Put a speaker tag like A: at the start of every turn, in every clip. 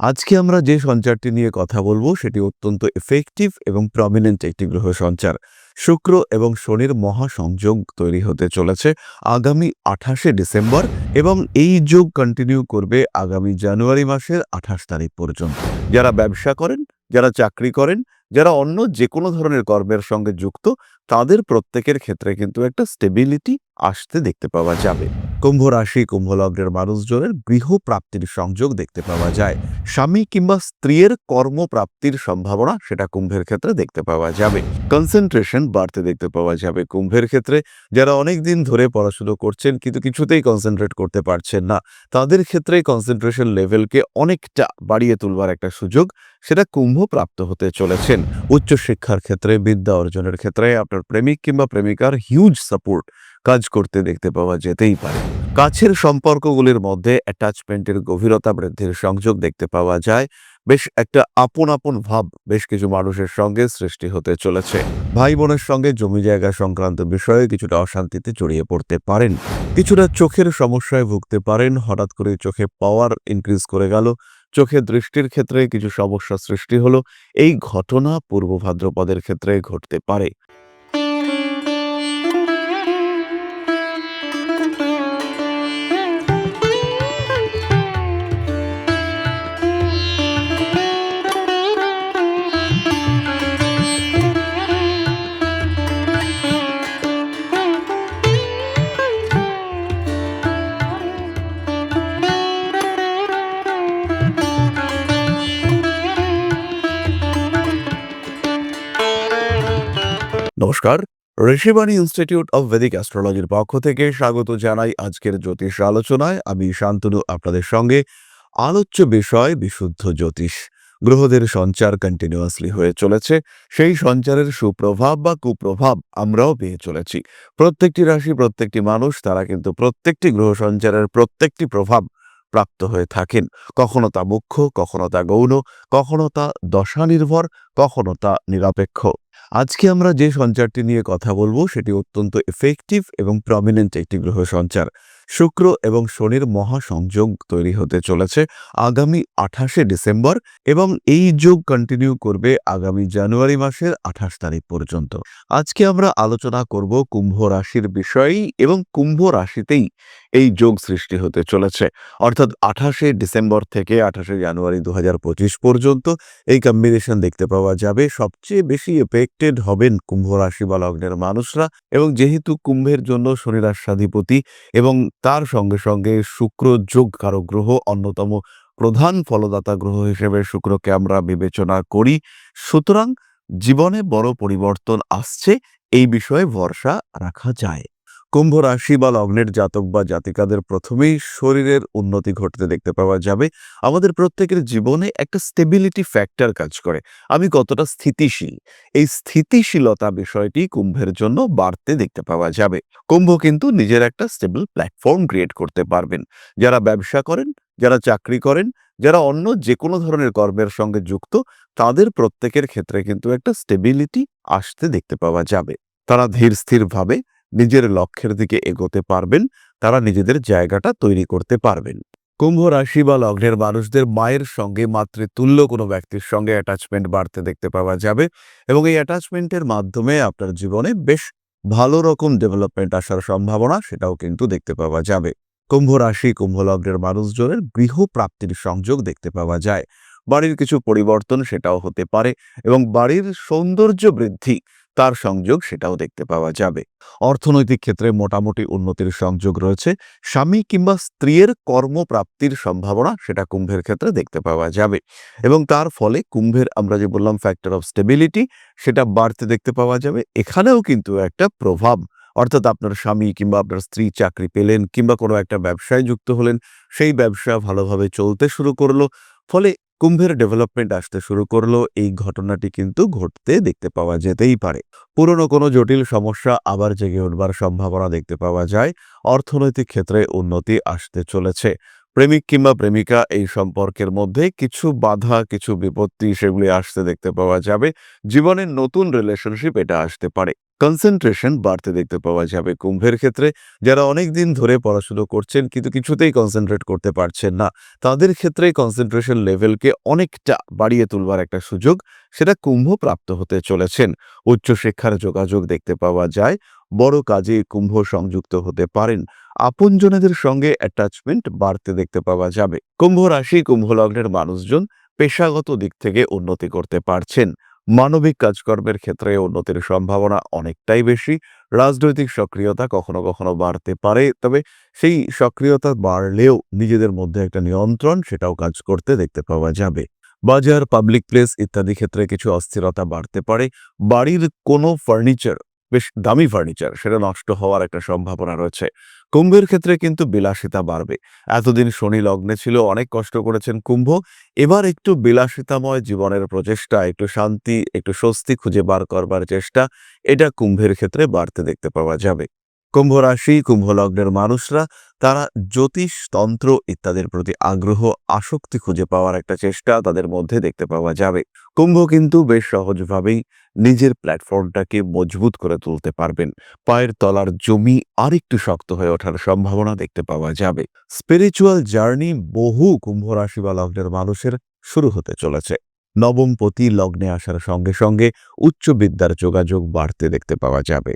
A: আজকে আমরা যে সঞ্চারটি নিয়ে কথা বলব, সেটি অত্যন্ত এফেক্টিভ এবং প্রমিনেন্ট একটি গ্রহ সঞ্চার। শুক্র এবং শনির মহাসংযোগ তৈরি হতে চলেছে আগামী আঠাশে ডিসেম্বর এবং এই যোগ কন্টিনিউ করবে আগামী জানুয়ারি মাসের আঠাশ তারিখ পর্যন্ত। যারা ব্যবসা করেন, যারা চাকরি করেন, যারা অন্য যে কোনো ধরনের কর্মের সঙ্গে যুক্ত, তাদের প্রত্যেকের ক্ষেত্রে কিন্তু একটা স্টেবিলিটি আসতে দেখতে পাওয়া যাবে। কুম্ভ রাশি, কুম্ভ লগ্নের মানুষজনের গৃহ প্রাপ্তির সংযোগ দেখতে পাওয়া যায়। স্বামী কিংবা স্ত্রীর কর্মপ্রাপ্তির সম্ভাবনা সেটা কুম্ভের ক্ষেত্রে দেখতে পাওয়া যাবে। কনসেন্ট্রেশন বাড়তে দেখতে পাওয়া যাবে কুম্ভের ক্ষেত্রে। যারা অনেক দিন ধরে পড়াশুনো করছেন কিন্তু কিছুতেই কনসেন্ট্রেট করতে পারছেন না, তাদের ক্ষেত্রে কনসেন্ট্রেশন লেভেলকে অনেকটা বাড়িয়ে তুলবার একটা সুযোগ সেটা কুম্ভ প্রাপ্ত হতে চলেছেন। উচ্চশিক্ষার ক্ষেত্রে, বিদ্যা অর্জনের ক্ষেত্রে, আপনার প্রেমিক কিংবা প্রেমিকার হিউজ সাপোর্ট কাজ করতে দেখতে পাওয়া যেতেই পারে। কাছের সম্পর্কগুলির মধ্যে অ্যাটাচমেন্টের গভীরতা বৃদ্ধির সংযোগ দেখতে পাওয়া যায়। বেশ একটা আপন আপন ভাব বেশ কিছু মানুষের সঙ্গে সৃষ্টি হতে চলেছে। ভাই বোনের সঙ্গে জমি জায়গা সংক্রান্ত বিষয়ে কিছুটা অশান্তিতে জড়িয়ে পড়তে পারেন। কিছুটা চোখের সমস্যায় ভুগতে পারেন। হঠাৎ করে চোখে পাওয়ার ইনক্রিজ করে গেল। চোখে দৃষ্টির ক্ষেত্রে কিছু সমস্যা সৃষ্টি হলো। এই ঘটনা পূর্ব ভাদ্রপদের ক্ষেত্রে ঘটতে পারে। ঋষিবাণী ইনস্টিটিউট অব ভেদিক অ্যাস্ট্রোলজির পক্ষ থেকে স্বাগত জানাই আজকের জ্যোতিষ আলোচনায়। আমি শান্তনু, আপনাদের সঙ্গে আলোচ্য বিষয় বিশুদ্ধ জ্যোতিষ। গ্রহদের সঞ্চার কন্টিনিউয়াসলি হয়ে চলেছে। সেই সঞ্চারের সুপ্রভাব বা কুপ্রভাব আমরাও পেয়ে চলেছি। প্রত্যেকটি রাশি, প্রত্যেকটি মানুষ, তারা কিন্তু প্রত্যেকটি গ্রহ সঞ্চারের প্রত্যেকটি প্রভাব প্রাপ্ত হয়ে থাকেন। কখনো তা মুখ্য, কখনো তা গৌণ, কখনো তা দশা নির্ভর কখনো তা নিরপেক্ষ। আজকে আমরা যে সঞ্চারটি নিয়ে কথা বলব সেটি অত্যন্ত এফেক্টিভ এবং প্রমিনেন্ট একটি গ্রহ সঞ্চার। শুক্র এবং শনির মহাসংযোগ তৈরি হতে চলেছে আগামী আঠাশে ডিসেম্বর এবং এই যোগ কন্টিনিউ করবে আগামী জানুয়ারি মাসের আঠাশ তারিখ পর্যন্ত। আজকে আমরা আলোচনা করব কুম্ভ রাশির বিষয়েই এবং কুম্ভ রাশিতেই এই যোগ সৃষ্টি হতে চলেছে। অর্থাৎ আঠাশে ডিসেম্বর থেকে আঠাশে জানুয়ারি দু হাজার পঁচিশ পর্যন্ত এই কম্বিনেশন দেখতে পাওয়া যাবে। সবচেয়ে বেশি এফেক্টেড হবেন কুম্ভ রাশি বা লগ্নের মানুষরা এবং যেহেতু কুম্ভের জন্য শনি রাষ্ট্রাধিপতি এবং তার সঙ্গে সঙ্গে শুক্র যোগ কারক গ্রহ, অন্যতম প্রধান ফলদাতা গ্রহ হিসেবে শুক্রকে আমরা বিবেচনা করি। সুতরাং জীবনে বড় পরিবর্তন আসছে, এই বিষয়ে ভরসা রাখা যায়। কুম্ভ রাশি বা লগ্নের জাতক বা জাতিকাদের প্রথমেই শরীরের উন্নতি ঘটতে দেখতে পাওয়া যাবে। আমাদের প্রত্যেকের জীবনে একটা স্টেবিলিটি ফ্যাক্টর কাজ করে। আমি কতটা স্থিতিশীল? এই স্থিতিশীলতা বিষয়টি কুম্ভের জন্য বাড়তে দেখতে পাওয়া যাবে। কুম্ভ কিন্তু নিজের একটা স্টেবল প্ল্যাটফর্ম ক্রিয়েট করতে পারবেন। যারা ব্যবসা করেন, যারা চাকরি করেন, যারা অন্য যে কোনো ধরনের কর্মের সঙ্গে যুক্ত, তাদের প্রত্যেকের ক্ষেত্রে কিন্তু একটা স্টেবিলিটি আসতে দেখতে পাওয়া যাবে। তারা ধীর স্থিরভাবে নিজের লক্ষ্যের দিকে এগোতে পারবেন, তারা নিজেদের জায়গাটা তৈরি করতে পারবেন। কুম্ভ রাশি বা লগ্নের মানুষদের মায়ের সঙ্গে মাতৃতুল্য কোনো ব্যক্তির সঙ্গে অ্যাটাচমেন্ট বাড়তে দেখতে পাওয়া যাবে এবং এই অ্যাটাচমেন্টের মাধ্যমে আপনার জীবনে বেশ ভালো রকম ডেভেলপমেন্ট আসার সম্ভাবনা সেটাও কিন্তু দেখতে পাওয়া যাবে। কুম্ভ রাশি, কুম্ভ লগ্নের মানুষজনের গৃহ প্রাপ্তির সংযোগ দেখতে পাওয়া যায়। বাড়ির কিছু পরিবর্তন সেটাও হতে পারে এবং বাড়ির সৌন্দর্য বৃদ্ধি তার সংযোগ সেটাও দেখতে পাওয়া যাবে। অর্থনৈতিক ক্ষেত্রে মোটামুটি উন্নতির সংযোগ রয়েছে। স্বামী কিংবা স্ত্রীর কর্মপ্রাপ্তির সম্ভাবনা সেটা কুম্ভের ক্ষেত্রে দেখতে পাওয়া যাবে। এবং তার ফলে কুম্ভের আমরা যে বললাম ফ্যাক্টর অফ স্টেবিলিটি সেটা বাড়তে দেখতে পাওয়া যাবে। এখানেও কিন্তু একটা প্রভাব। অর্থাৎ আপনার স্বামী কিংবা আপনার স্ত্রী চাকরি পেলেন কিংবা কোনো একটা ব্যবসায় যুক্ত হলেন, সেই ব্যবসা ভালোভাবে চলতে শুরু করল। ফলে কুম্ভের ডেভেলপমেন্ট আসতে শুরু করল, এই ঘটনাটি কিন্তু ঘটতে দেখতে পাওয়া যেতেই পারে। পুরনো কোনো জটিল সমস্যা আবার জেগে উঠবার সম্ভাবনা দেখতে পাওয়া যায়, অর্থনৈতিক ক্ষেত্রে উন্নতি আসতে চলেছে। প্রেমিক কিংবা প্রেমিকা এই সম্পর্কের মধ্যে কিছু বাধা, কিছু বিপত্তি সেগুলি আসতে দেখতে পাওয়া যাবে। জীবনের নতুন রিলেশনশিপ এটা আসতে পারে। কনসেন্ট্রেশন বাড়তে দেখতে পাওয়া যাবে কুম্ভের ক্ষেত্রে। যারা অনেক দিন ধরে পড়াশুনো করছেন কিন্তু কিছুতেই কনসেন্ট্রেট করতে পারছেন না, তাদের ক্ষেত্রে কনসেন্ট্রেশন লেভেলকে অনেকটা বাড়িয়ে তুলবার একটা সুযোগ, সেটা কুম্ভ প্রাপ্ত হতে চলেছেন। উচ্চশিক্ষার যোগাযোগ দেখতে পাওয়া যায়, বড় কাজে কুম্ভ সংযুক্ত হতে পারেন। আপনজনেদের সঙ্গে অ্যাটাচমেন্ট বাড়তে দেখতে পাওয়া যাবে। কুম্ভ রাশি, কুম্ভ লগ্নের মানুষজন পেশাগত দিক থেকে উন্নতি করতে পারছেন। মানবিক কাজকর্মের ক্ষেত্রে উন্নতির সম্ভাবনা অনেকটাই বেশি। রাজনৈতিক সক্রিয়তা কখনো কখনো বাড়তে পারে, তবে সেই সক্রিয়তা বাড়লেও নিজেদের মধ্যে একটা নিয়ন্ত্রণ সেটাও কাজ করতে দেখতে পাওয়া যাবে। বাজার পাবলিক প্লেস ইত্যাদি ক্ষেত্রে কিছু অস্থিরতা বাড়তে পারে। বাড়ির কোনো ফার্নিচার বেশ দামি ফার্নিচার সেটা নষ্ট হওয়ার একটা সম্ভাবনা রয়েছে। কুম্ভের ক্ষেত্রে কিন্তু বিলাসিতা বাড়বে। এতদিন শনি লগ্নে ছিল, অনেক কষ্ট করেছেন কুম্ভ। এবার একটু বিলাসিতাময় জীবনের প্রচেষ্টা, একটু শান্তি, একটু স্বস্তি খুঁজে বার করবার চেষ্টা, এটা কুম্ভের ক্ষেত্রে বাড়তে দেখতে পাওয়া যাবে। কুম্ভ রাশি কুম্ভ লগ্নের মানুষরা, তারা জ্যোতিষ, তন্ত্র ইত্যাদির প্রতি আগ্রহ, আসক্তি খুঁজে পাওয়ার একটা চেষ্টা তাদের মধ্যে দেখতে পাওয়া যাবে। কুম্ভ কিন্তু বেশ সহজভাবেই নিজের প্ল্যাটফর্মটাকে মজবুত করে তুলতে পারবেন। পায়ের তলার জমি আরেকটু শক্ত হয়ে ওঠার সম্ভাবনা দেখতে পাওয়া যাবে। স্পিরিচুয়াল জার্নি বহু কুম্ভ রাশি বা লগ্নের মানুষের শুরু হতে চলেছে। নবমপতি লগ্নে আসার সঙ্গে সঙ্গে উচ্চ বিদ্যার যোগাযোগ বাড়তে দেখতে পাওয়া যাবে।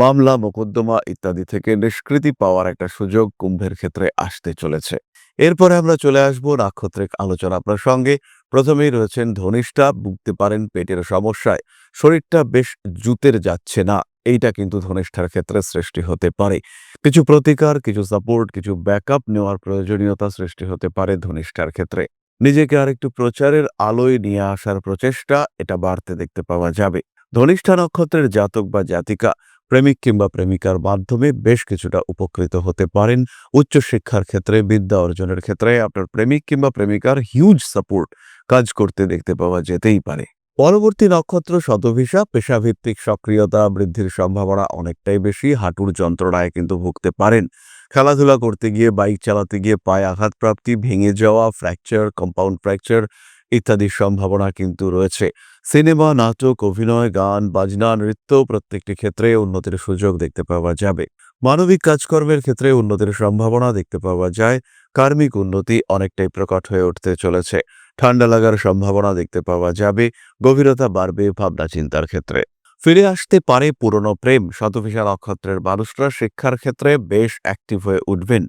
A: মামলা, মোকদ্দমা ইত্যাদি থেকে নিষ্কৃতি পাওয়ার একটা সুযোগ কুম্ভের ক্ষেত্রে আসতে চলেছে। এরপরে আমরা চলে আসব নাক্ষত্রিক আলোচনা প্রসঙ্গে প্রথমেই রয়েছেন ধনিষ্ঠা, ভুগতে পারেন পেটের সমস্যায়। শরীরটা বেশ জুতের যাচ্ছে না, এইটা কিন্তু ধনিষ্ঠার ক্ষেত্রে সৃষ্টি হতে পারে। কিছু প্রতিকার, কিছু সাপোর্ট, কিছু ব্যাকআপ নেওয়ার প্রয়োজনীয়তা সৃষ্টি হতে পারে ধনিষ্ঠার ক্ষেত্রে। নিজেকে আরেকটু প্রচারের আলোয় নিয়ে আসার প্রচেষ্টা, এটা বাড়তে দেখতে পাওয়া যাবে। ধনিষ্ঠা নক্ষত্রের জাতক বা জাতিকা প্রেমিক কিংবা প্রেমিকার মাধ্যমে বেশ কিছুটা উপকৃত হতে পারেন। উচ্চশিক্ষার ক্ষেত্রে, বিদ্যা অর্জনের ক্ষেত্রে আপনার প্রেমিক কিংবা প্রেমিকার হিউজ সাপোর্ট কাজ করতে দেখতে পাওয়া যেতেই পারে। পরবর্তী নক্ষত্র শতভিসা, পেশাভিত্তিক সক্রিয়তা বৃদ্ধির সম্ভাবনা অনেকটাই বেশি। হাঁটুর যন্ত্রণায় কিন্তু ভুগতে পারেন। খেলাধুলা করতে গিয়ে, বাইক চালাতে গিয়ে পায়ে আঘাতপ্রাপ্তি ভেঙে যাওয়া ফ্র্যাকচার কম্পাউন্ড ফ্র্যাকচার ইত্যাদির সম্ভাবনা কিন্তু রয়েছে। সিনেমা, নাটক, অভিনয়, গান, বাজনা, নৃত্য প্রত্যেকটি ক্ষেত্রে উন্নতির সুযোগ দেখতে পাওয়া যাবে। মানবিক কাজকর্মের ক্ষেত্রে উন্নতির সম্ভাবনা দেখতে পাওয়া যায়। কার্মিক উন্নতি অনেকটাই প্রকট হয়ে উঠতে চলেছে। ঠান্ডা লাগার সম্ভাবনা দেখতে পাওয়া যাবে। গভীরতা বাড়বে ভাবনা চিন্তার ক্ষেত্রে। ফিরে আসতে পারে পুরনো প্রেম। শতভিসা নক্ষত্রের মানুষরা শিক্ষার ক্ষেত্রে বেশ অ্যাক্টিভ হয়ে উঠবেন।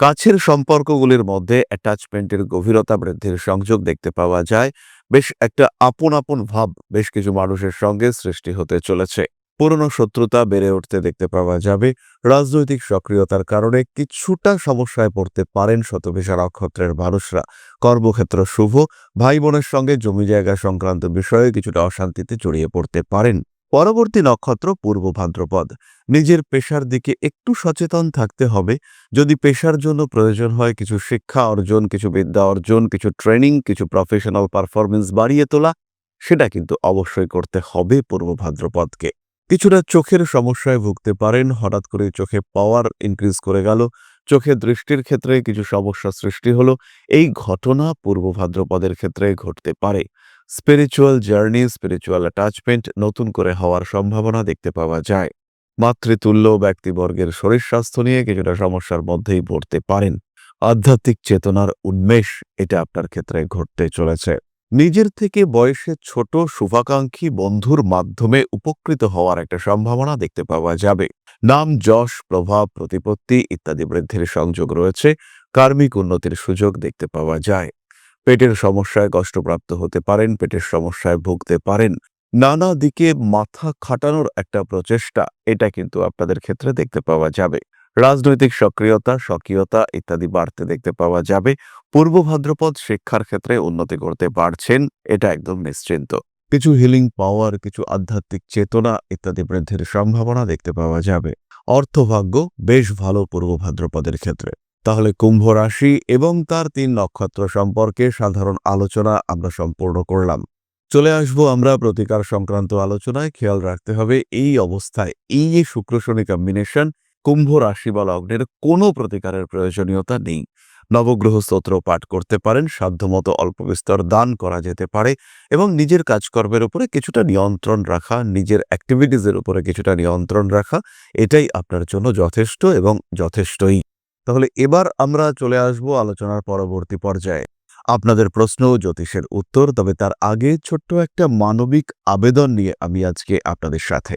A: কাছের সম্পর্কগুলির মধ্যে অ্যাটাচমেন্টের গভীরতা বৃদ্ধির সংযোগ দেখতে পাওয়া যায়। বেশ একটা আপন আপন ভাব বেশ কিছু মানুষের সঙ্গে সৃষ্টি হতে চলেছে। পুরনো শত্রুতা বেড়ে উঠতে দেখতে পাওয়া যাবে। রাজনৈতিক সক্রিয়তার কারণে কিছুটা সমস্যায় পড়তে পারেন শতভিশা নক্ষত্রের মানুষরা। কর্মক্ষেত্র শুভ ভাই বোনের সঙ্গে জমি জায়গা সংক্রান্ত বিষয়ে কিছুটা অশান্তিতে জড়িয়ে পড়তে পারেন। পরবর্তী নক্ষত্র পূর্ব ভাদ্রপদ। নিজের পেশার দিকে একটু সচেতন থাকতে হবে। যদি পেশার জন্য প্রয়োজন হয় কিছু শিক্ষা অর্জন, কিছু বিদ্যা অর্জন, কিছু ট্রেনিং, কিছু প্রফেশনাল পারফরমেন্স বাড়িয়ে তোলা, সেটা কিন্তু অবশ্যই করতে হবে পূর্ব ভাদ্রপদকে। কিছুটা চোখের সমস্যায় ভুগতে পারেন, হঠাৎ করে চোখে পাওয়ার ইনক্রিজ করে গেল, চোখে দৃষ্টির ক্ষেত্রে কিছু সমস্যা সৃষ্টি হলো, এই ঘটনা পূর্ব ভাদ্রপদের ক্ষেত্রে ঘটতে পারে। স্পিরিচুয়াল জার্নি স্পিরিচুয়াল অ্যাটাচমেন্ট নতুন করে হওয়ার সম্ভাবনা দেখতে পাওয়া যায়। মাতৃতুল্য ব্যক্তিবর্গের শরীর স্বাস্থ্য নিয়ে কিছুটা সমস্যার মধ্যেই পড়তে পারেন। আধ্যাত্মিক চেতনার উন্মেষ এটা আপনার ক্ষেত্রে ঘটতে চলেছে। নিজের থেকে বয়সে ছোট, শুভাকাঙ্ক্ষী বন্ধুর মাধ্যমে উপকৃত হওয়ার একটা সম্ভাবনা দেখতে পাওয়া যাবে। নাম যশ, প্রভাব, প্রতিপত্তি ইত্যাদি বৃদ্ধির সংযোগ রয়েছে। কার্মিক উন্নতির সুযোগ দেখতে পাওয়া যায়। পেটের সমস্যায় কষ্টপ্রাপ্ত হতে পারেন, পেটের সমস্যায় ভুগতে পারেন। নানা দিকে মাথা খাটানোর একটা প্রচেষ্টা, এটা কিন্তু আপনাদের ক্ষেত্রে দেখতে পাওয়া যাবে। রাজনৈতিক সক্রিয়তা, স্বকীয়তা ইত্যাদি বাড়তে দেখতে পাওয়া যাবে। পূর্ব ভাদ্রপদ শিক্ষার ক্ষেত্রে উন্নতি করতে পারছেন, এটা একদম নিশ্চিন্ত। কিছু হিলিং পাওয়ার কিছু আধ্যাত্মিক চেতনা ইত্যাদি বৃদ্ধির সম্ভাবনা দেখতে পাওয়া যাবে। অর্থভাগ্য বেশ ভালো পূর্ব ভাদ্রপদের ক্ষেত্রে। তাহলে কুম্ভ রাশি এবং তার তিন নক্ষত্র সম্পর্কে সাধারণ আলোচনা আমরা সম্পূর্ণ করলাম। চলে আসব আমরা প্রতিকার সংক্রান্ত আলোচনায়। খেয়াল রাখতে হবে, এই অবস্থায় এই যে শুক্র শনি কম্বিনেশন কুম্ভ রাশি বা লগ্নের কোনো প্রতিকারের প্রয়োজনীয়তা নেই। নবগ্রহ স্তোত্র পাঠ করতে পারেন, সাধ্যমতো অল্প বিস্তর দান করা যেতে পারে এবং নিজের কাজকর্মের উপরে কিছুটা নিয়ন্ত্রণ রাখা, নিজের অ্যাক্টিভিটিসের উপরে কিছুটা নিয়ন্ত্রণ রাখা, এটাই আপনার জন্য যথেষ্ট এবং যথেষ্টই। তাহলে এবার আমরা চলে আসব আলোচনার পরবর্তী পর্যায়ে। আপনাদের প্রশ্ন জ্যোতিষের উত্তর, তবে তার আগে ছোট্ট একটা মানবিক আবেদন নিয়ে আমি আজকে আপনাদের সাথে।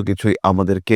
A: কিছুই আমাদেরকে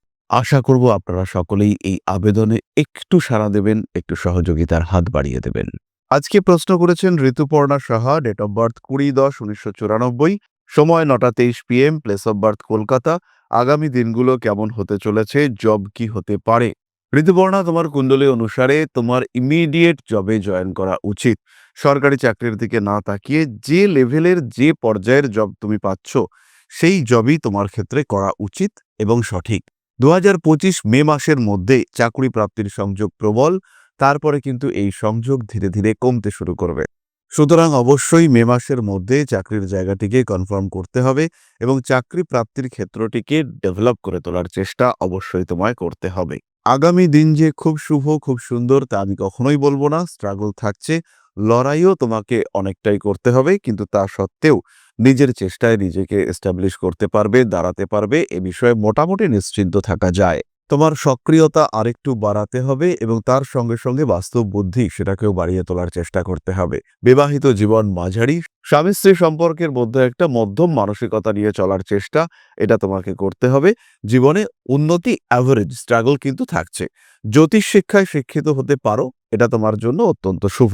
A: আশা করব আপনারা সকলেই এই আবেদনে একটু সাড়া দেবেন, একটু সহযোগিতার হাত বাড়িয়ে দেবেন। আজকে প্রশ্ন করেছেন Rituparna Saha date of birth কুড়ি দশ, উনিশশো চুরানব্বই, সময় নটা তেইশ PM place of birth Kolkata, আগামী দিনগুলো কেমন হতে চলেছে জব কি হতে পারে? ঋতুপর্ণা, তোমার কুণ্ডলী অনুসারে তোমার ইমিডিয়েট জবে জয়েন করা উচিত। সরকারি চাকরির দিকে না তাকিয়ে যে লেভেলের যে পর্যায়ের জব তুমি পাচ্ছ, সেই জবই তোমার ক্ষেত্রে করা উচিত এবং সঠিক। দু হাজার পঁচিশ মে মাসের মধ্যে চাকরি প্রাপ্তির সংযোগ প্রবল, তারপরে কিন্তু এই সংযোগ ধীরে ধীরে কমতে শুরু করবে। সুতরাং অবশ্যই মে মাসের মধ্যে চাকরির জায়গাটিকে কনফার্ম করতে হবে এবং চাকরি প্রাপ্তির ক্ষেত্রটিকে ডেভেলপ করে তোলার চেষ্টা অবশ্যই তোমায় করতে হবে। আগামী দিন যে খুব শুভ, খুব সুন্দর তা আমি কখনোই বলব না। স্ট্রাগল থাকছে, লড়াইও তোমাকে অনেকটাই করতে হবে, কিন্তু তা সত্ত্বেও নিজের চেষ্টায় নিজেকে এস্টাবলিশ করতে পারবে, দাঁড়াতে পারবে, এ বিষয়ে মোটামুটি নিশ্চিন্ত থাকা যায়। তোমার সক্রিয়তা আরেকটু বাড়াতে হবে এবং তার সঙ্গে সঙ্গে বাস্তব বুদ্ধি সেটাকেও বাড়িয়ে তোলার চেষ্টা করতে হবে। বিবাহিত জীবন মাঝারি স্বামী স্ত্রী সম্পর্কের মধ্যে একটা মধ্যম মানসিকতা নিয়ে চলার চেষ্টা, এটা তোমাকে করতে হবে। জীবনে উন্নতি অ্যাভারেজ স্ট্রাগল কিন্তু থাকছে। জ্যোতিষ শিক্ষায় শিক্ষিত হতে পারো, এটা তোমার জন্য অত্যন্ত শুভ।